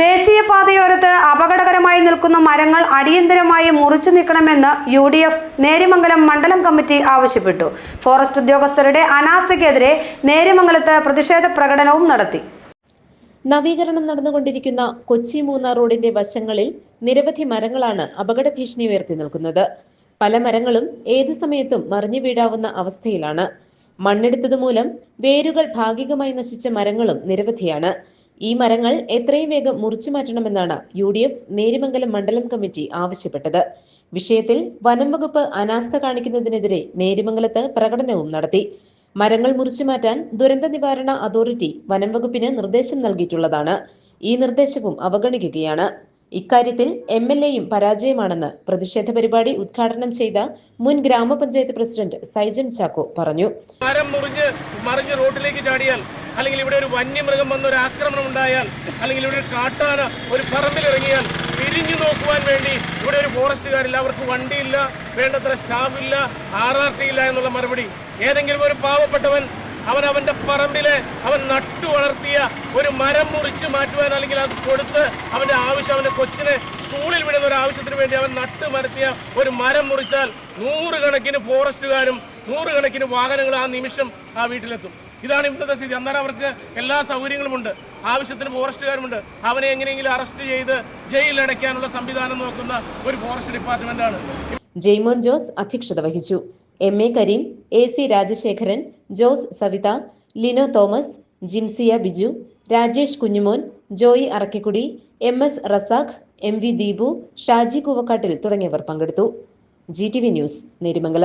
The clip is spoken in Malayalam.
ദേശീയപാതയോരത്ത് അപകടകരമായി നിൽക്കുന്ന മരങ്ങൾ അടിയന്തരമായി മുറിച്ചു നീക്കണമെന്ന് യു ഡി എഫ് നേരിമംഗലം മണ്ഡലം കമ്മിറ്റി ആവശ്യപ്പെട്ടു. ഫോറസ്റ്റ് ഉദ്യോഗസ്ഥരുടെ അനാസ്ഥയ്ക്കെതിരെ നേരിമംഗലത്ത് പ്രതിഷേധ പ്രകടനവും നടത്തി. നവീകരണം നടന്നുകൊണ്ടിരിക്കുന്ന കൊച്ചി മൂന്നാർ റോഡിന്റെ വശങ്ങളിൽ നിരവധി മരങ്ങളാണ് അപകട ഭീഷണി ഉയർത്തി നിൽക്കുന്നത്. പല മരങ്ങളും ഏത് സമയത്തും മറിഞ്ഞു വീഴാവുന്ന അവസ്ഥയിലാണ്. മണ്ണെടുത്തതുമൂലം വേരുകൾ ഭാഗികമായി നശിച്ച മരങ്ങളും നിരവധിയാണ്. ഈ മരങ്ങൾ എത്രയും വേഗം മുറിച്ചു മാറ്റണമെന്നാണ് യു ഡി എഫ് നേരിമംഗലം മണ്ഡലം കമ്മിറ്റി ആവശ്യപ്പെട്ടത്. വിഷയത്തിൽ വനം വകുപ്പ് അനാസ്ഥ കാണിക്കുന്നതിനെതിരെ നേരിമംഗലത്ത് പ്രകടനവും നടത്തി. മരങ്ങൾ മുറിച്ചു മാറ്റാൻ ദുരന്ത നിവാരണ അതോറിറ്റി വനം വകുപ്പിന് നിർദ്ദേശം നൽകിയിട്ടുള്ളതാണ്. ഈ നിർദ്ദേശവും അവഗണിക്കുകയാണ്. ഇക്കാര്യത്തിൽ എം എൽ എയും പരാജയമാണെന്ന് പ്രതിഷേധ പരിപാടി ഉദ്ഘാടനം ചെയ്ത മുൻ ഗ്രാമപഞ്ചായത്ത് പ്രസിഡന്റ് സൈജൻ ചാക്കോ പറഞ്ഞു. മരം മുറിഞ്ഞ് മറിഞ്ഞ് റോഡിലേക്ക് ചാടിയാൽ അല്ലെങ്കിൽ ഇവിടെ ഒരു വന്യമൃഗം വന്ന ഒരു ആക്രമണം ഉണ്ടായാൽ അല്ലെങ്കിൽ ഇവിടെ ഒരു കാട്ടാന ഒരു പറമ്പിലിറങ്ങിയാൽ തിരിഞ്ഞു നോക്കുവാൻ വേണ്ടി ഇവിടെ ഒരു ഫോറസ്റ്റുകാരില്ല അവർക്ക് വണ്ടിയില്ല വേണ്ടത്ര സ്റ്റാഫില്ല ആർ ആർ ടി ഇല്ല എന്നുള്ള മറുപടി. ഏതെങ്കിലും ഒരു പാവപ്പെട്ടവൻ അവൻ അവന്റെ പറമ്പിലെ അവൻ നട്ടു വളർത്തിയ ഒരു മരം മുറിച്ച് മാറ്റുവാൻ അല്ലെങ്കിൽ അത് കൊടുത്ത് അവന്റെ ആവശ്യം അവന്റെ കൊച്ചിനെ സ്കൂളിൽ വിടുന്ന ഒരു ആവശ്യത്തിന് വേണ്ടി അവൻ നട്ടു മരത്തിയ ഒരു മരം മുറിച്ചാൽ നൂറുകണക്കിന് ഫോറസ്റ്റുകാരും നൂറുകണക്കിന് വാഹനങ്ങൾ ആ നിമിഷം ആ വീട്ടിലെത്തും. ഇതാണ് ഇന്നത്തെ സ്ഥിതി. അന്നേരം അവർക്ക് എല്ലാ സൗകര്യങ്ങളുമുണ്ട്. ആവശ്യത്തിന് ഫോറസ്റ്റുകാരുമുണ്ട്. അവനെ എങ്ങനെയെങ്കിലും അറസ്റ്റ് ചെയ്ത് ജയിലിലടയ്ക്കാനുള്ള സംവിധാനം നോക്കുന്ന ഒരു ഫോറസ്റ്റ് ഡിപ്പാർട്ട്മെന്റാണ്. ജെയ്മോൻ ജോസ് അധ്യക്ഷത വഹിച്ചു. M A Kareem A C Rajasekharan Jose Savitha Lino Thomas Jinsiya Biju Rajesh Kunjumon Joy Arakkikudi M S Razak M V Deepu Shaji Koovakkattil തുടങ്ങിയവർ പങ്കെടുത്തു. G T V news Nerimangalam.